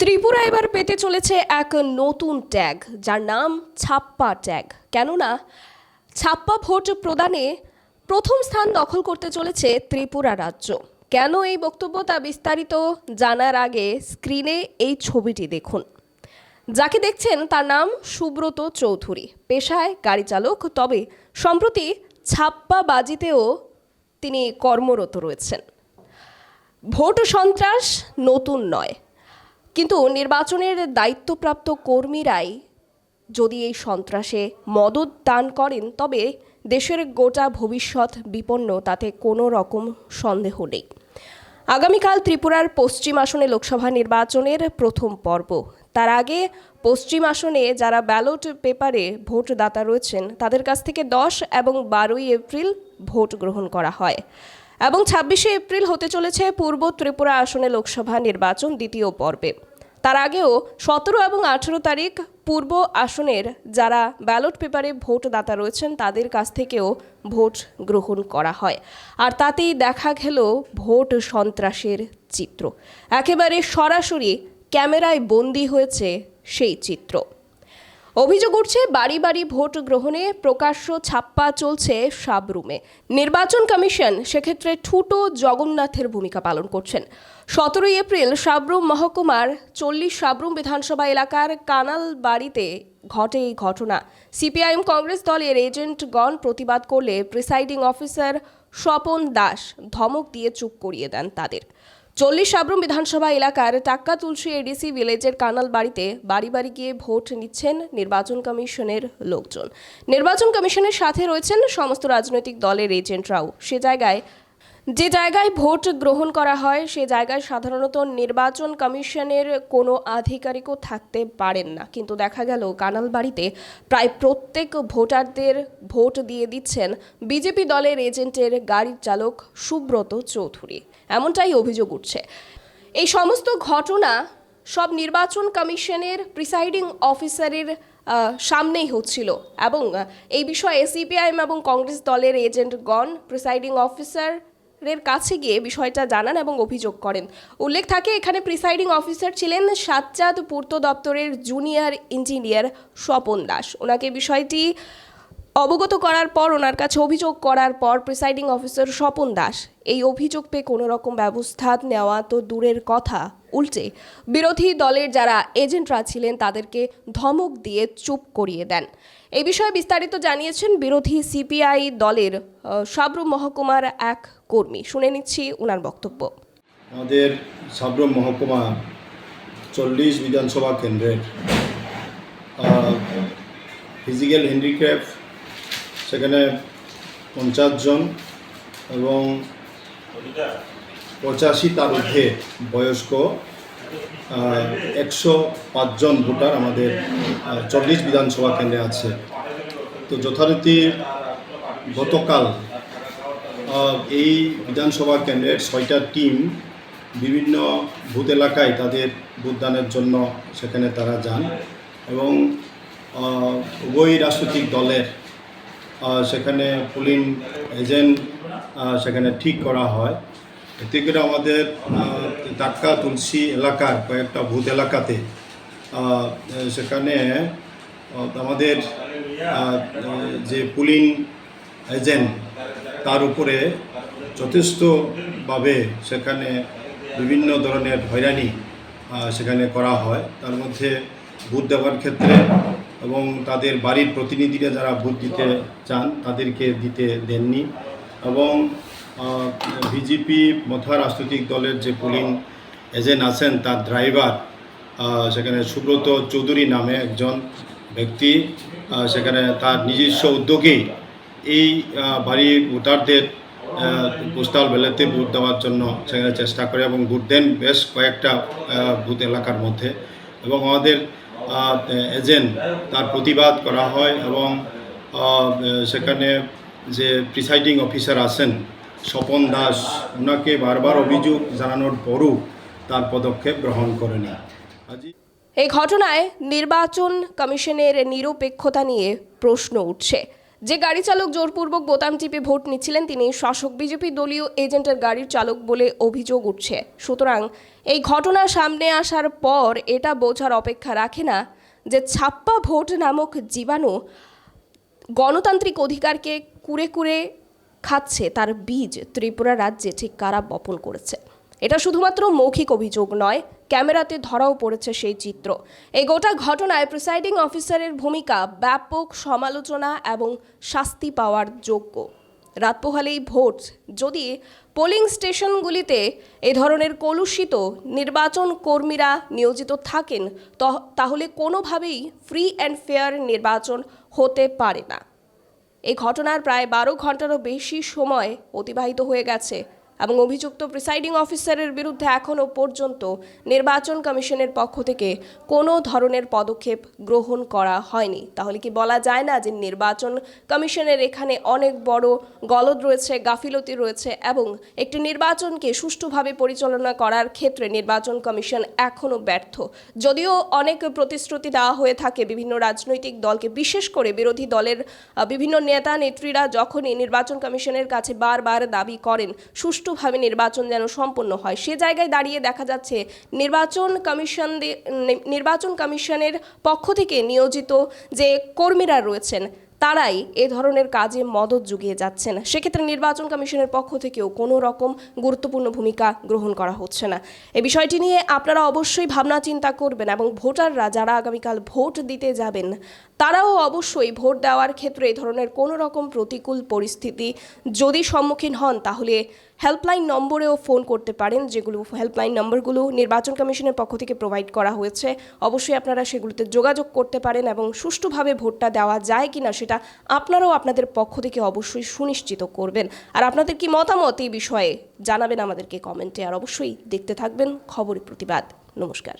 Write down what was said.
ত্রিপুরা এবার পেতে চলেছে এক নতুন ট্যাগ, যার নাম ছাপ্পা ট্যাগ। কেননা ছাপ্পা ভোট প্রদানে প্রথম স্থান দখল করতে চলেছে ত্রিপুরা রাজ্য। কেন এই বক্তব্য তা বিস্তারিত জানার আগে স্ক্রিনে এই ছবিটি দেখুন। যাকে দেখছেন তার নাম সুব্রত চৌধুরী। পেশায় গাড়ি চালক, তবে সম্প্রতি ছাপ্পা বাজিতেও তিনি কর্মরত রয়েছেন। ভোট সন্ত্রাস নতুন নয়। কিন্তু নির্বাচনের দায়িত্বপ্রাপ্ত কর্মীরাই যদি এই সন্ত্রাসে মদত দান করেন, তবে দেশের গোটা ভবিষ্যৎ বিপন্ন, তাতে কোনো রকম সন্দেহ নেই। আগামীকাল ত্রিপুরার পশ্চিম আসনে লোকসভা নির্বাচনের প্রথম পর্ব। তার আগে পশ্চিম আসনে যারা ব্যালট পেপারে ভোটদাতা রয়েছেন, তাদের কাছ থেকে দশ এবং বারোই এপ্রিল ভোট গ্রহণ করা হয় এবং ছাব্বিশে এপ্রিল হতে চলেছে পূর্ব ত্রিপুরা আসনে লোকসভা নির্বাচন দ্বিতীয় পর্বে। তার আগেও সতেরো এবং আঠেরো তারিখ পূর্ব আসনের যারা ব্যালট পেপারে ভোটদাতা রয়েছেন, তাদের কাছ থেকেও ভোট গ্রহণ করা হয়। আর তাতেই দেখা গেল ভোট সন্ত্রাসের চিত্র। একেবারে সরাসরি ক্যামেরায় বন্দী হয়েছে সেই চিত্র। অভিযোগ উঠছে, বাড়ি বাড়ি ভোট গ্রহণে প্রকাশ্য ছাপ্পা চলছে সাবরুমে নির্বাচন কমিশন সেক্ষেত্রে ঠুটো জগন্নাথের ভূমিকা পালন করছেন। সতেরোই এপ্রিল সাবরুম মহকুমার চল্লিশ সাবরুম বিধানসভা এলাকার কানাল বাড়িতে ঘটে এই ঘটনা। সিপিআইএম কংগ্রেস দলের এজেন্টগণ প্রতিবাদ করলে প্রিসাইডিং অফিসার স্বপন দাস ধমক দিয়ে চুপ করিয়ে দেন তাদের। চল্লিশ আব্রম বিধানসভা এলাকার টাক্কা তুলসী এডিসি ভিলেজের কানাল বাড়িতে বাড়ি বাড়ি গিয়ে ভোট নিচ্ছেন নির্বাচন কমিশনের লোকজন। নির্বাচন কমিশনের সাথে রয়েছেন সমস্ত রাজনৈতিক দলের এজেন্টরাও। সে জায়গায় যে জায়গায় ভোট গ্রহণ করা হয়, সে জায়গায় সাধারণত নির্বাচন কমিশনের কোনো আধিকারিকও থাকতে পারেন না। কিন্তু দেখা গেল কানাল বাড়িতে প্রায় প্রত্যেক ভোটারদের ভোট দিয়ে দিচ্ছেন বিজেপি দলের এজেন্টের গাড়ির চালক সুব্রত চৌধুরী। এমনটাই অভিযোগ উঠছে। এই সমস্ত ঘটনা সব নির্বাচন কমিশনের প্রিসাইডিং অফিসারের সামনেই হচ্ছিল এবং এই বিষয়ে সিপিআইএম এবং কংগ্রেস দলের এজেন্টগণ, প্রিসাইডিং অফিসার এর কাছে গিয়ে বিষয়টা জানান এবং অভিযোগ করেন। উল্লেখ থাকে, এখানে প্রিসাইডিং অফিসার ছিলেন সাতচাঁদ পূর্ত দপ্তরের জুনিয়র ইঞ্জিনিয়ার স্বপন দাস। ওনাকে বিষয়টি অবগত করার পর, ওনার কাছে অভিযোগ করার পর প্রিসাইডিং অফিসার স্বপন দাস এই অভিযোগ পেয়ে কোনো রকম ব্যবস্থা নেওয়া তো দূরের কথা, উল্টে বিরোধী দলের যারা এজেন্টরা ছিলেন তাদেরকে ধমক দিয়ে চুপ করিয়ে দেন। এই বিষয়ে বিস্তারিত জানিয়েছেন বিরোধী সিপিআই দলের আহ, সাবরুম মহকুমার এক কর্মী। শুনে নিচ্ছি ওনার বক্তব্য। আমাদের সাবরম মহকুমা চল্লিশ বিধানসভা কেন্দ্রের ফিজিক্যাল হ্যান্ডিক্রাফট সেখানে পঞ্চাশ জন এবং পঁচাশি তার ঊর্ধ্বে বয়স্ক একশো পাঁচজন ভোটার আমাদের চল্লিশ বিধানসভা কেন্দ্রে আছে। তো যথারীতি গতকাল এই বিধানসভা কেন্দ্রের ছয়টা টিম বিভিন্ন বুথ এলাকায় তাদের ভোটদানের জন্য সেখানে তারা যান এবং উভয় রাজনৈতিক দলের। সেখানে পুলিং এজেন্ট সেখানে ঠিক করা হয়। এতে করে আমাদের টাক্কা তুলসী এলাকার কয়েকটা বুথ এলাকাতে। সেখানে আমাদের যে পুলিং এজেন্ট, তার উপরে যথেষ্টভাবে সেখানে বিভিন্ন ধরনের হয়রানি সেখানে করা হয়। তার মধ্যে ভোট দেওয়ার ক্ষেত্রে এবং তাদের বাড়ির প্রতিনিধিরা যারা ভোট দিতে চান, তাদেরকে দিতে দেননি। এবং বিজেপি মথা রাজনৈতিক দলের যে পোলিং এজেন্ট আছেন, তার ড্রাইভার সেখানে সুব্রত চৌধুরী নামে একজন ব্যক্তি সেখানে তার নিজস্ব উদ্যোগেই এই বাড়ির ভোটারদের পোস্টাল ব্যালটে ভোট দেওয়ার জন্য সেখানে চেষ্টা করে এবং ভোট দেন বেশ কয়েকটা বুথ এলাকার মধ্যে। এবং আমাদের এজেন্ট তার প্রতিবাদ করা হয় এবং সেখানে যে প্রিসাইডিং অফিসার আছেন স্বপন দাস ওনাকে বারবার অভিযোগ জানানোর পরও তার পদক্ষেপ গ্রহণ করেনি। এই ঘটনায় নির্বাচন কমিশনের নিরপেক্ষতা নিয়ে প্রশ্ন উঠছে। যে গাড়ি চালক জোরপূর্বক বোতাম টিপে ভোট নিচ্ছিলেন, তিনি শাসক বিজেপি দলীয় এজেন্টের গাড়ির চালক বলে অভিযোগ উঠছে। সুতরাং এই ঘটনা সামনে আসার পর এটা বোঝার অপেক্ষা রাখে না যে ছাপ্পা ভোট নামক জীবাণু গণতান্ত্রিক অধিকারকে কুরে কুরে খাচ্ছে, তার বীজ ত্রিপুরা রাজ্যে ঠিক কারা বপন করেছে? এটা শুধুমাত্র মৌখিক অভিযোগ নয়, ক্যামেরাতে ধরাও পড়েছে সেই চিত্র। এই গোটা ঘটনায় প্রিসাইডিং অফিসারের ভূমিকা ব্যাপক সমালোচনা এবং শাস্তি পাওয়ার যোগ্য। রাত পোহালেই ভোট, যদি পোলিং স্টেশনগুলিতে এ ধরনের কলুষিত নির্বাচন কর্মীরা নিয়োজিত থাকেন তাহলে কোনোভাবেই ফ্রি অ্যান্ড ফেয়ার নির্বাচন হতে পারে না। এই ঘটনার প্রায় বারো ঘন্টারও বেশি সময় অতিবাহিত হয়ে গেছে। এবং অভিযুক্ত প্রিসাইডিং অফিসারের বিরুদ্ধে এখনও পর্যন্ত নির্বাচন কমিশনের পক্ষ থেকে কোনো ধরনের পদক্ষেপ গ্রহণ করা হয়নি। তাহলে কি বলা যায় না যে নির্বাচন কমিশনের এখানে অনেক বড় গলদ রয়েছে, গাফিলতি রয়েছে এবং একটি নির্বাচনকে সুষ্ঠুভাবে পরিচালনা করার ক্ষেত্রে নির্বাচন কমিশন এখনও ব্যর্থ। যদিও অনেক প্রতিশ্রুতি দেওয়া হয়ে থাকে বিভিন্ন রাজনৈতিক দলকে, বিশেষ করে বিরোধী দলের বিভিন্ন নেতা নেত্রীরা যখনই নির্বাচন কমিশনের কাছে বারবার দাবি করেন সুষ্ঠুভাবে নির্বাচন যেন সম্পন্ন হয়। সে জায়গায় দাঁড়িয়ে দেখা যাচ্ছে নির্বাচন কমিশন নির্বাচন কমিশনের পক্ষ থেকে নিয়োজিত যে কর্মীরা রয়েছেন, তারাই এ ধরনের কাজে মদত জুগিয়ে যাচ্ছেন। সেক্ষেত্রে নির্বাচন কমিশনের পক্ষ থেকেও কোনো রকম গুরুত্বপূর্ণ ভূমিকা গ্রহণ করা হচ্ছে না। এ বিষয়টি নিয়ে আপনারা অবশ্যই ভাবনা চিন্তা করবেন এবং ভোটাররা যারা আগামীকাল ভোট দিতে যাবেন তারাও অবশ্যই ভোট দেওয়ার ক্ষেত্রে এই ধরনের কোনো রকম প্রতিকূল পরিস্থিতি যদি সম্মুখীন হন, তাহলে হেল্পলাইন নম্বরেও ফোন করতে পারেন, যেগুলো হেল্পলাইন নম্বরগুলো নির্বাচন কমিশনের পক্ষ থেকে প্রোভাইড করা হয়েছে। অবশ্যই আপনারা সেগুলোতে যোগাযোগ করতে পারেন এবং সুষ্ঠুভাবে ভোটটা দেওয়া যায় কি না সেটা আপনারাও আপনাদের পক্ষ থেকে অবশ্যই সুনিশ্চিত করবেন। আর আপনাদের কি মতামত এই বিষয়ে জানাবেন আমাদেরকে কমেন্টে, আর অবশ্যই দেখতে থাকবেন খবরের প্রতিবাদ। নমস্কার।